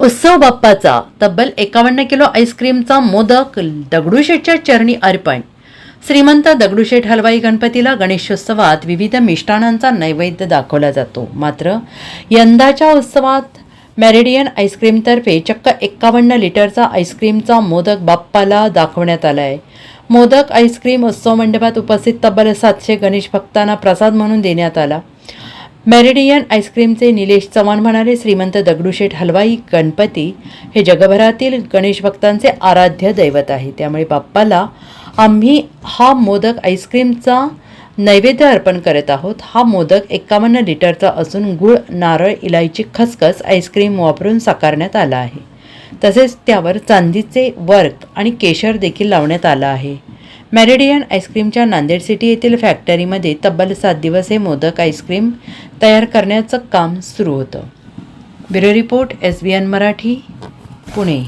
उत्सव बाप्पाचा तब्बल एकावन्न किलो आईस्क्रीमचा मोदक दगडूशेठच्या चरणी अर्पण. श्रीमंत दगडूशेठ हलवाई गणपतीला गणेशोत्सवात विविध मिष्टाणांचा नैवेद्य दाखवला जातो. मात्र यंदाच्या उत्सवात मॅरेडियन आईस्क्रीमतर्फे चक्क एक्कावन्न लिटरचा आईस्क्रीमचा मोदक बाप्पाला दाखवण्यात आला आहे मोदक आईस्क्रीम उत्सव मंडपात उपस्थित तब्बल सातशे गणेश भक्तांना प्रसाद म्हणून देण्यात आला. मेरिडियन आईस्क्रीमचे निलेश चव्हाण म्हणाले श्रीमंत दगडूशेठ हलवाई गणपती हे जगभरातील गणेश भक्तांचे आराध्य दैवत आहे. त्यामुळे बाप्पाला आम्ही हा मोदक आईस्क्रीमचा नैवेद्य अर्पण करत आहोत. हा मोदक एकावन्न लिटरचा असून गुळ नारळ इलायची खसखस आईस्क्रीम वापरून साकारण्यात आला आहे. तसेच त्यावर चांदीचे वर्क आणि केशर देखील लावण्यात आलं आहे. मॅरेडियन आईस्क्रीमच्या नांदेड सिटी येथील फॅक्टरीमध्ये तब्बल सात दिवस हे मोदक आईस्क्रीम तयार करण्याचं काम सुरू होतं. Bureau report S B N Marathi Pune.